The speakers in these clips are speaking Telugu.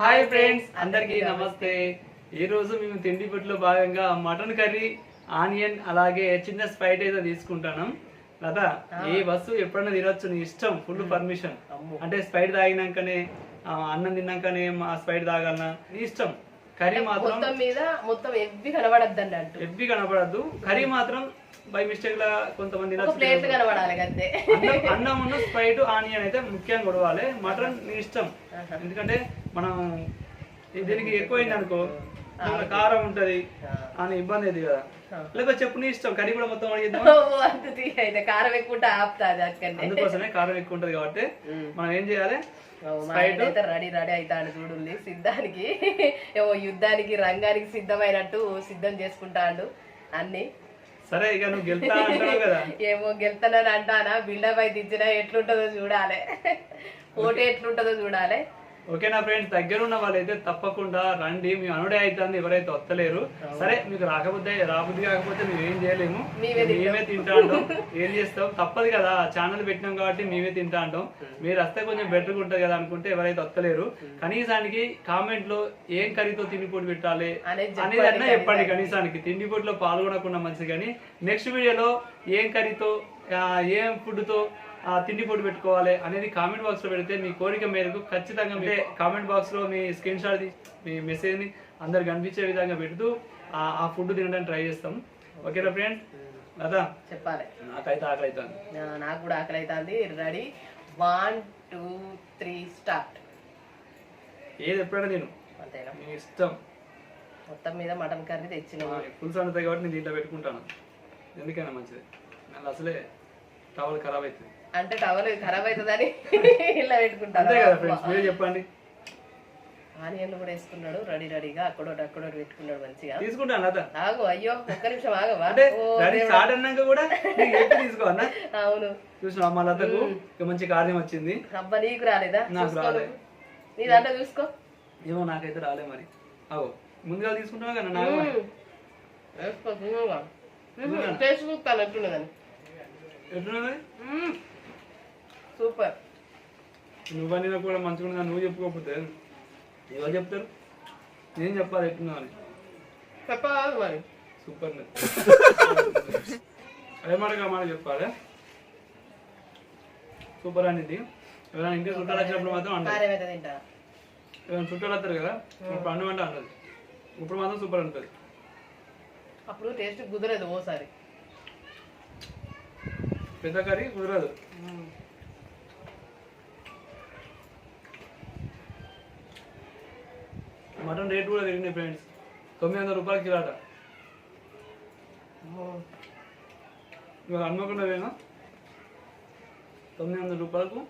హాయ్ ఫ్రెండ్స్ అందరికీ నమస్తే. ఈ రోజు మేము తిండి పుట్లో భాగంగా మటన్ కర్రీ ఆనియన్ అలాగే చిన్న స్పైట్ అయితే తీసుకుంటాను. లత ఏ వస్తువు ఎప్పుడైనా తినొచ్చు? నీ ఇష్టం ఫుల్ పర్మిషన్. అంటే స్పైట్ తాగినాకనే అన్నం తిన్నాకనే మా స్పైట్ తాగాలన్నా నీ ఇష్టం. కర్రీ మాత్రం మొత్తం మీద మొత్తం ఎవ్వి కనబడద్దండి అంటూ. ఎవ్వి కనపడద్దు కర్రీ మాత్రం బై మిస్టేక్ లా కొంతమంది ఒక తినొచ్చు ప్లేట్ కనబడాలి అంతే అన్నం అన్నం ఉన్న స్ప్రైట్ ఆనియన్ అయితే ముఖ్యంగా కొడవాలి. మటన్ నీ ఇష్టం. ఎందుకంటే మనం దీనికి ఎక్కువైంది అనుకో. కారం ఉంటది. అని ఇబ్బంది అయింది కదా. లేకపోతే చెప్పు నీ ఇష్టం. కర్రీ కూడా మొత్తం అడిగిద్దాం కారం ఎక్కువ ఆపుతాది అందుకోసమే కారం ఎక్కువ ఉంటది కాబట్టి మనం ఏం చేయాలి? మా అయితే రెడీ రెడీ అవుతాడు చూడండి. సిద్ధానికి ఏమో యుద్ధానికి రంగానికి సిద్ధమైనట్టు సిద్ధం చేసుకుంటాడు అన్ని. సరే ఇక నువ్వు గెలుతా అంటావు కదా. ఏమో గెలుతానని అంటానా? బిల్డప్ అయితే ఇచ్చినా ఎట్లుంటుందో చూడాలి. పోటీ ఎట్లుంటుందో చూడాలి. ఓకేనా ఫ్రెండ్స్ దగ్గర ఉన్న వాళ్ళైతే తప్పకుండా రండి. మీ అనుడే అవుతుంది ఎవరైతే వస్తలేరు సరే మీకు రాకపోతే రాబుద్ది కాకపోతే మేము ఏం చేయలేము. మేమే మేమే తింటా అంటాం ఏం చేస్తాం? తప్పదు కదా ఛానల్ పెట్టినాం కాబట్టి మేమే తింటా అంటాం మీరు వస్తే కొంచెం బెటర్గా ఉంటుంది కదా అనుకుంటే ఎవరైతే వస్తలేరు కనీసానికి కామెంట్లో ఏం కర్రీతో తిండి పొడి పెట్టాలి అనేది అన్నా చెప్పండి కనీసానికి. తిండి పొడిలో పాల్గొనకుండా మంచిది కానీ నెక్స్ట్ వీడియోలో ఏం కర్రీతో ఏం ఫుడ్తో ఆ, తిండి పొడి పెట్టుకోవాలి అనేది కామెంట్ బాక్స్లో పెడితే మీ కోరిక మేరకు ఖచ్చితంగా మీ కామెంట్ బాక్స్లో మీ స్క్రీన్ షాట్ మీ మెసేజ్ని అందరు కనిపించే విధంగా పెడుతూ ఆ ఆ ఫుడ్ తినడానికి ట్రై చేస్తాం. ఓకేనా ఫ్రెండ్ అదా చెప్పాలి. నాకైతే ఆకలి అవుతుంది నాకు కూడా ఆకలి అవుతుంది ready? One two three start ఏది ఎప్పుడైనా నేను అంతేనా? నీ ఇష్టం. మొత్తం మీద మటన్ కర్రీ తెచ్చినాము పులుసు అంటుంది కాబట్టి నేను దీంట్లో పెట్టుకుంటాను. ఎందుకైనా మంచిది. అసలే టవల్ ఖరాబ్ అవుతుంది అంటే టవల్ ఖరాబ్ అవుతుందని ఇలా పెట్టుకుంటాను చెప్పండి. ఆనియన్లు కూడా వేసుకున్నాడు రెడీ రెడీగా అక్కడోటి అక్కడోటి పెట్టుకున్నాడు మంచిగా. తీసుకుంటాను లత. ఆగు అయ్యో ఒక్క నిమిషం ఆగవా? అన్నాక కూడా నీకు ఎక్కువ తీసుకో అన్న అవును చూసిన లతకు? ఇక మంచి కార్యం వచ్చింది. అబ్బ నీకు రాలేదా? నాకు చూసుకో రాలే. నువ్వు. నీ దాంట్లో చూసుకో. ఏమో నాకైతే రాలే మరి. అవు ముందుగా తీసుకుంటావా కదా నాకు. వేసుకో చూస్తాను మ్మ్. సూపర్. నువ్వు అన్నీ కూడా మంచిగా నువ్వు చెప్పుకోకపోతే ఎవరు చెప్తారు? నేను చెప్పాలి ఎట్లున్నా అని. చెప్పాలి మరి. సూపర్ అదే మాట మాట చెప్పాలి. సూపర్ అనేది. ఎవరైనా ఇంటికి చుట్టాలు వచ్చినప్పుడు మాత్రం అంటారు. ఎవరైనా చుట్టాలు వస్తారు కదా ఇప్పుడు అన్నం అంటే అంటది. ఇప్పుడు మాత్రం సూపర్ ఉంటుంది అప్పుడు టేస్ట్ కుదరదు ఓసారి. పెద్ద కర్రీ కుదరదు. మటన్ రేట్ కూడా పెరిగింది ఫ్రెండ్స్. తొమ్మిది వందల రూపాయలు కిలాట. ఇవాళ హన్మకొండ పోయినా? తొమ్మిది వందల రూపాయలకు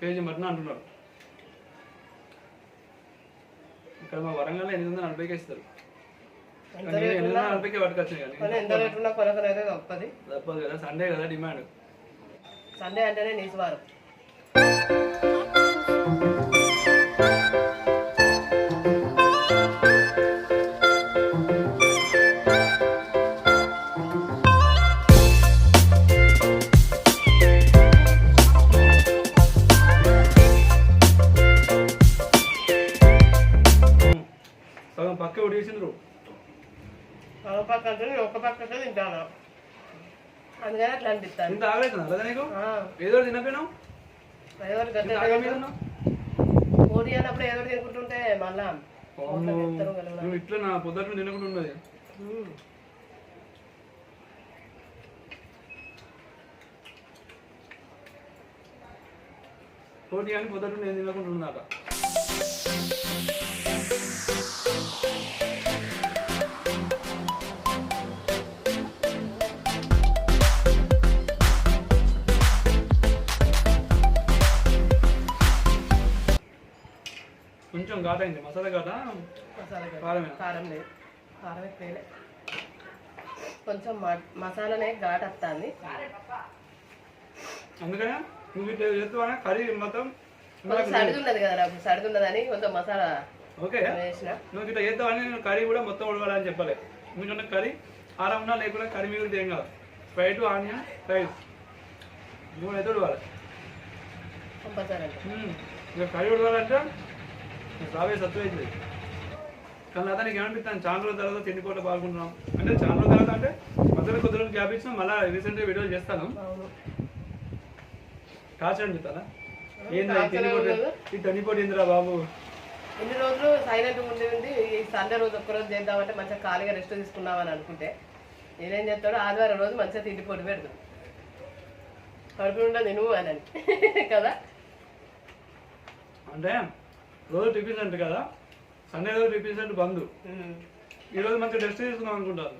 కేజీ మటన్ అంటున్నారు. ఇక్కడ మా వరంగల్లో ఎనిమిది వందల నలభైకి ఇస్తారు. ఎనిమిది వందల నలభైకి పట్టుకొచ్చాయి కానీ. తప్పది. కదా సండే కదా డిమాండ్. సండే అంటేనే నీసువారం పక్క ఉడిసిండ్రు ఒక పక్క అంటే నేను ఒక పక్కకే తింటాను? అందుకని అట్లా అనిపిస్తాను ఇంత ఆగలేదు లేదా నీకు? ఏదో తినపోయినావు ఎవరు గట్ల ఇంత ఆగ మీద ఉన్నావు? పోటీ అన్నప్పుడు తినుకుంటుంటే మళ్ళా నువ్వు ఇట్లా నా పొద్దుట తినకుండా ఉన్నది. పోటీ కానీ పొద్దుట నేను తినకుండా ఉన్నాక ఘాట్ అయింది మసాలా గడ్డ. కారమే కారం లేదు. కారం ఎక్కువలే కొంచెం మసాలానే ఘాట్ వస్తుంది అందుకనే నువ్వు ఇట్లా చేస్తావా? కర్రీ మొత్తం ఉన్నది కదా నాకు. సడిది ఉన్నదని కొంచెం మసాలా ఓకే. నువ్వు ఇట్లా చేద్దామని నేను కర్రీ కూడా మొత్తం ఉడవాలని చెప్పాలి. ఎందుకంటే కర్రీ. ఆరం ఉన్నా లేకుండా కర్రీ మిగిలితే ఏం కాదు. Sprite onion rice. మూడు అయితే ఉడవాలి. ఇక కర్రీ ఉడవాలంటే రావే సత్తు అవుతుంది కానీ అతనికి ఏమనిపిస్తాను చాలా రోజుల తర్వాత తిండి పూట పాల్గొంటున్నాం. అంటే చాలా రోజుల తర్వాత అంటే మధ్యలో కొద్ది రోజులు గ్యాప్ ఇచ్చినా మళ్ళీ రీసెంట్గా వీడియోలు చేస్తాను. టార్చర్ అనిపిస్తానా ఏంది ఈ టార్చర్ తిండి పూట ఏం లేదు. ఈ ఏందిరా బాబు? ఇన్ని రోజులు సైలెంట్ ఉండి ఉండి ఈ సండే రోజు ఒక్కరోజు చేద్దామంటే మంచిగా ఖాళీగా రెస్ట్ తీసుకుందామని అనుకుంటే నేనేం చేస్తాడు ఆదివారం రోజు మంచిగా తిండి పొడి పెడతాడు కడుపు తిను అని అని. కదా? అంటే రోజు టిఫిన్ సెంటర్ కదా? సండే రోజు టిఫిన్ సెంటర్ బంద్. ఈ రోజు మంచిగా రెస్ట్ తీసుకుందాం అనుకుంటారు.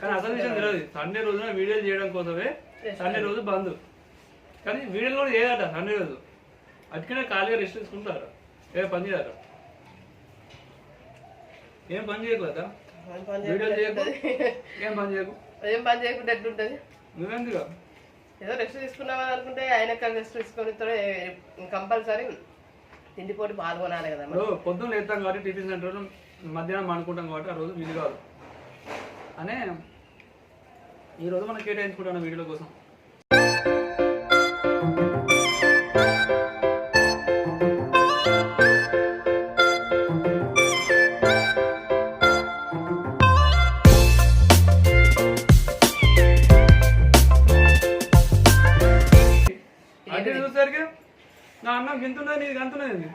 కానీ అసలు విషయం తెలియదు. సండే రోజున వీడియోలు చేయడం కోసమే సండే రోజు బంద్. కానీ వీడియోలు కూడా చేయదట సండే రోజు. అటుకనే ఖాళీగా రెస్ట్ తీసుకుంటారు. ఏ పని చేయరు. ఏం పని చేయకూడదా వీడియోలు చేయకుండా చేయకు? ఏం పని చేయకు? ఏం పని చేయకుండా ఎట్లుంటది? నువ్వెందుకు? ఏదో రెస్ట్ తీసుకున్నామని అనుకుంటే ఆయన రెస్ట్ తీసుకొని కంపల్సరీ తిండిపోటీ పాల్గొనాలి కదా ఇప్పుడు పొద్దున్న లేస్తాం కాబట్టి టిఫిన్ సెంటర్ మధ్యాహ్నం అనుకుంటాం కాబట్టి ఆ రోజు వీలు కాదు. అనే ఈరోజు మనం కేటాయించుకుంటాను వీడియో కోసం. నా అన్నం గింతున్నది నీది గంతున్నది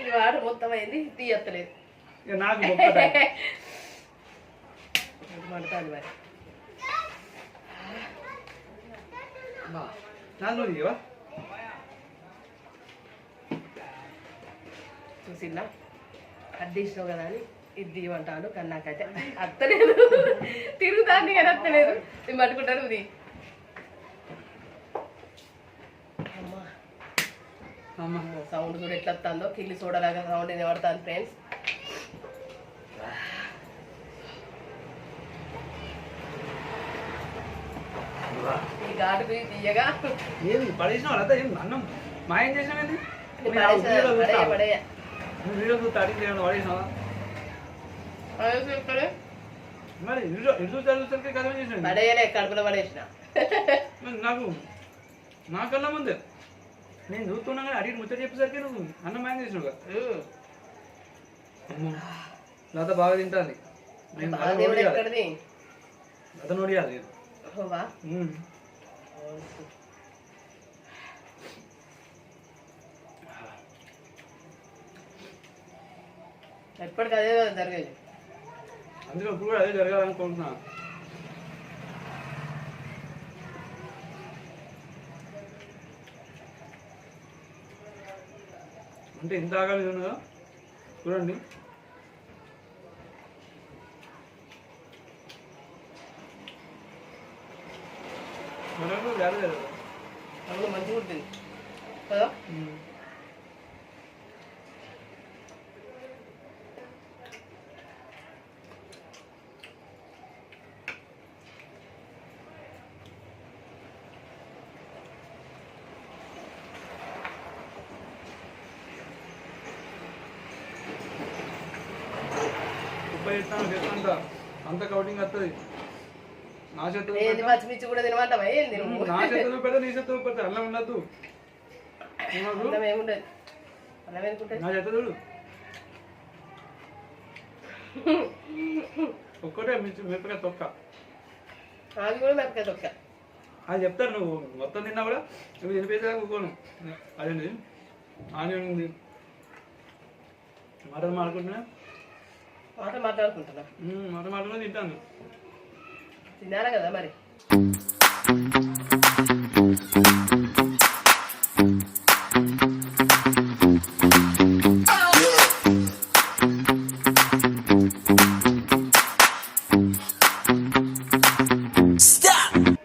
ఇది వాడు మొత్తం అయింది తీయత్తలేదు ఇక నాకు. మండుతుంది మరి. నువ్వు తీయవా చూసిందా? అడ్డిస్తావు కదా అని ఇది తీయమంటాను కానీ నాకైతే అత్తలేదు. తిరుగుతాంది కానీ అత్తలేదు. నేను పట్టుకుంటాను ఇది అమ్మా అమ్మ సౌండ్ కూడా ఎట్లా వస్తుందో కిల్లి చూడలాగా సౌండ్ వినబడుతుంది ఫ్రెండ్స్ ఈ ఘాటుకు తీయగా. ఏది పడేసినావు అదా ఏం అన్నం? మాయం చేసినావేంది పడేసా- పడేయ పడేయ. వీడియో చూస్తే అడిగి పడేసినావా. మరి వీడియో ఇటు చూస్తే చూస్తే కథ చేసినావు? పడేయలే కడుపులో పడేసిన. మరి నాకు నా కళ్ళ ముందే. నేను చూస్తున్నా కానీ అడిగి ముచ్చట చెప్పేసరికి నువ్వు అన్నం మాయం చేసినావు ఉమ్. అమ్మో లత బాగా తింటాది. నేను బాగా దేవుడు నోడియాలి. ఎక్కడిది? లత నోడియాలి ఓవా. ఎప్పటికి అదే జరిగేది. అందులో ఇప్పుడు కూడా అదే జరగాలనుకుంటున్నా. అంటే ఇంత ఆగాలి ఉన్నదా చూడండి. మనకు వేరే లేదు మంచిగా ఉంటుంది కదా? ముప్పై ఇస్తాను చేస్తాంట అంత కౌటింగ్ వస్తుంది నా చేతులు ఏంది పచ్చిమిర్చి కూడా తినమంటావా? ఏంది నువ్వు నా చేతులు పెడితే నీ చేతులు పెడితే అల్లం ఉండద్దు. ఉండదు. అన్నం ఏముండదు అన్నం ఎందుకుంటుంది నా చేత చూడు. ఒక్కటే మిర్చి మిరపకాయ తొక్క. అది కూడా మెప్పకాయ తొక్క. అది చెప్తారు నువ్వు. మొత్తం తిన్నా కూడా నువ్వు తినిపించడానికి ఒప్పుకోను అదేంటి ఆనియన్ ఉంది. మటన్ మాడుకుంటున్నా? మాట మాట్లాడుకుంటున్నా. మటన్ మాడుకుని తింటాను. తినాలి కదా మరి?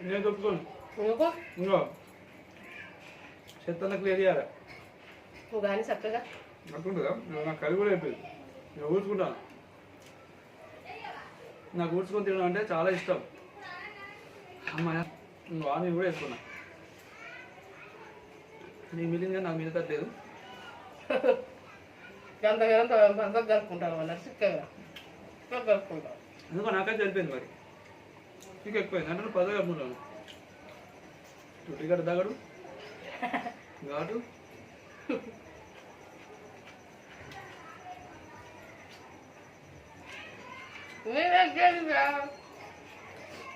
నేను ఒప్పుకోను నువ్వు ఇంకో. చెత్త క్లియర్ చేయాలి. నువ్వు కానీ చక్కగా. అనుకుంటుందా నాకు కలి కూడా అయిపోయింది. నేను ఊడ్చుకుంటాను నాకు ఊడ్చుకొని తినడం అంటే చాలా ఇష్టం. అమ్మాయ ఆని కూడా వేసుకున్నా నీ మిగిలింది నాకు మిగతా లేదు. గంత కలుపుకుంటాను చిక్కగా ఎందుకో నాకైతే సరిపోయింది మరి. నీకు ఎక్కువైంది. అంటే నువ్వు పదవి చుట్టి గడ్డ దగ్గడు ఘాటు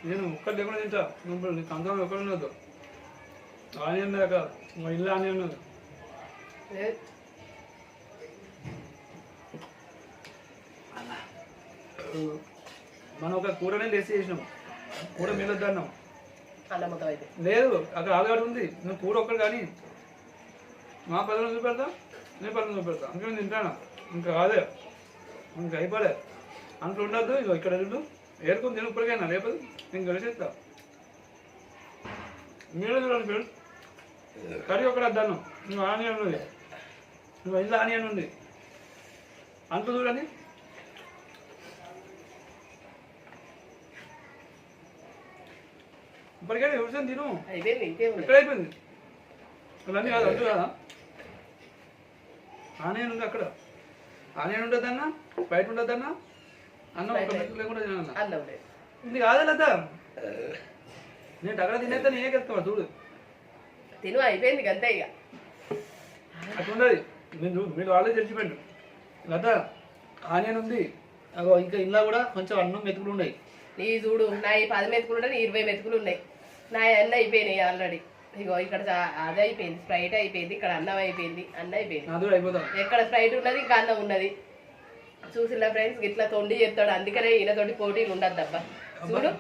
నేను ఒక్కటి లేకుండా తింటా. నువ్వు నీకు అంతం ఒక్కటి ఉండదు ఆనియన్ దాకా మా ఇల్లు ఆనియన్ ఉన్నది మనం ఒక కూరనే లేసి చేసినాం. కూర మిగలొద్దన్నాం లేదు అక్కడ ఆలుగడ్డ ఉంది. నువ్వు కూర ఒక్కడు కానీ మా పదవి చూపెడతా నేను పదవి చూపెడతా. అందుకే నేను తింటాను? ఇంకా కాదే. ఇంకా అయిపోలే. అంట్లో ఉండద్దు ఇగో ఇక్కడ చూడు ఏరుకొని తిను ఇప్పటికైనా లేకపోతే నేను కలిసేస్తా మీరు చూడండి ఫ్రెండ్స్ కర్రీ ఒకటి వద్దాను నువ్వు ఆనియన్ ఉంది నువ్వు ఇంట్లో ఆనియన్ ఉంది. అంటూ చూడండి ఇప్పటికైనా ఎవరిసని తిను. ఎక్కడ అయిపోయింది. అవన్నీ కాదు అంటూ కదా? ఆనియన్ ఉంది అక్కడ. ఆనియన్ ఉండదన్నా బయట ఉండదన్నా అన్నం ఒక మెతుకు లేకుండా అన్నం లేదు. ఇది కాదా లేదా నేను అక్కడ తినేస్తా నేనే కలుస్తావా చూడు. తిను అయిపోయింది గంతే ఇక. అట్లా ఉండదు మీరు మీరు వాళ్ళే తెలిసిపోయిండు లత ఆనియన్ ఉంది. అగో ఇంకా ఇంట్లో కూడా కొంచెం అన్నం మెతుకులు ఉన్నాయి. నీ చూడు నా ఈ పది మెతుకులు ఉంటే నీ ఇరవై మెతుకులు ఉన్నాయి. నా అన్నీ అయిపోయినాయి ఆల్రెడీ ఇగో ఇక్కడ అది అయిపోయింది. స్ప్రైట్ అయిపోయింది ఇక్కడ అన్నం అయిపోయింది అన్న అయిపోయింది ఎక్కడ స్ప్రైట్ ఉన్నది ఇంకా అన్నం ఉన్నది. చూసినా ఫ్రెండ్స్ ఇట్లా తొండి చెప్తాడు అందుకనే ఈయనతోటి పోటీలు ఉండద్దు అబ్బా. చూడు.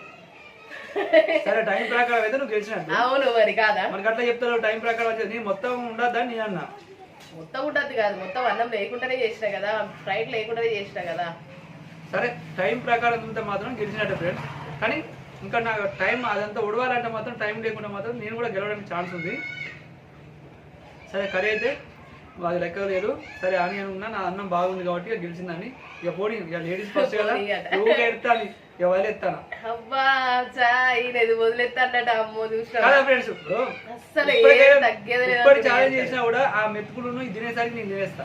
సరే టైం ప్రకారం అయితే నువ్వు గెలిచినట్టు. అవును మరి కాదా? మనకి అట్లా చెప్తారు టైం ప్రకారం వచ్చేది. మొత్తం ఉండద్దా నేను అన్నా? మొత్తం ఉండద్దు కాదు. మొత్తం అన్నం లేకుండానే చేసిన కదా. స్ప్రైట్ లేకుండానే చేసిన కదా. సరే టైం ప్రకారం ఉంటే మాత్రం గెలిచినట్టే ఫ్రెండ్స్. కానీ ఇంకా నాకు టైం అదంతా ఉడవాలంటే మాత్రం టైం లేకుండా మాత్రం నేను కూడా గెలవడానికి ఛాన్స్ ఉంది. సరే కర్రీ అయితే అది లెక్క లేదు సరే ఆనియన్ ఉన్నా నా అన్నం బాగుంది కాబట్టి ఇక గెలిచిందని. ఇక పోనీ ఇక లేడీస్ ఫస్ట్ కదా. ఊరికే ఎత్తాను ఇక వదిలేస్తాను? అబ్బా చా ఈయన ఇది వదిలేస్తాడట అమ్మో చూసిన కదా ఫ్రెండ్స్ ఇప్పుడు ఛాలెంజ్ చేసినా కూడా ఆ మెతుకులను ఇది తినేసరికి నేను తినేస్తా.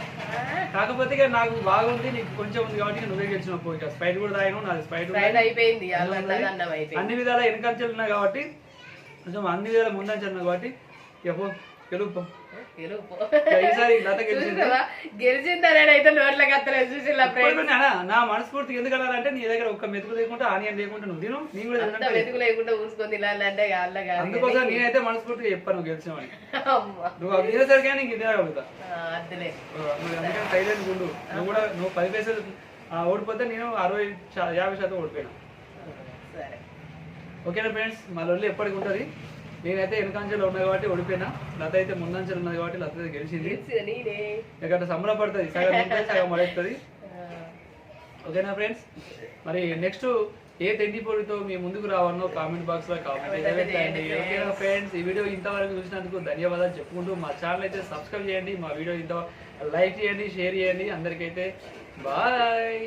కాకపోతే ఇక నాకు బాగుంది నీకు కొంచెం ఉంది కాబట్టి నువ్వే గెలిచినప్పుడు ఇక స్పైట్ కూడా తాగినావు నాది స్పైట్ అయిపోయింది అన్నం విధాల వెనకంచెలు ఉన్నాయి కాబట్టి కొంచెం అన్ని విధాల ముందంచెలు కాబట్టి ఇక పో గెలుపు అయితే నోట్లకి అత్తలేదు నా మనస్ఫూర్తి ఎందుకు అనాలంటే నీ దగ్గర ఒక్క మెతుకు లేకుండా ఆనియన్ లేకుండా నువ్వు తిను. కూడా వెతుకు లేకుండా ఊసుకొని తినాలంటే అందుకోసం నేనైతే మనస్ఫూర్తిగా చెప్పాను నువ్వు గెలిచామని. నువ్వు తినేసరికి నీకు ఆ, అద్దులే. నువ్వు సైలెంట్ కూడా నువ్వు పది పైసలు ఓడిపోతే నేను అరవై యాభై శాతం ఓడిపోయినా. సరే. ఓకేనా ఫ్రెండ్స్ మా లొల్లి ఎప్పటికి ఉంటుంది? నేనైతే వెనకంచెలు ఉన్నా కాబట్టి ఓడిపోయినా లత అయితే ముందంచెలు ఉన్నది కాబట్టి లత అయితే గెలిచింది నేనే. ఇక్కడ సంబరపడుతుంది సగం ఉంటుంది సగం పడేస్తుంది ఆ, ఓకేనా ఫ్రెండ్స్? మరి నెక్స్ట్ ఏ తిండి పొడితో మీ ముందుకు రావాలనో కామెంట్ బాక్స్లో కామెంట్ అయితే పెట్టండి ఓకేనా ఫ్రెండ్స్? ఈ వీడియో ఇంతవరకు చూసినందుకు ధన్యవాదాలు చెప్పుకుంటూ మా ఛానల్ అయితే సబ్స్క్రైబ్ చేయండి. మా వీడియో ఇంత లైక్ చేయండి షేర్ చేయండి. అందరికైతే బాయ్.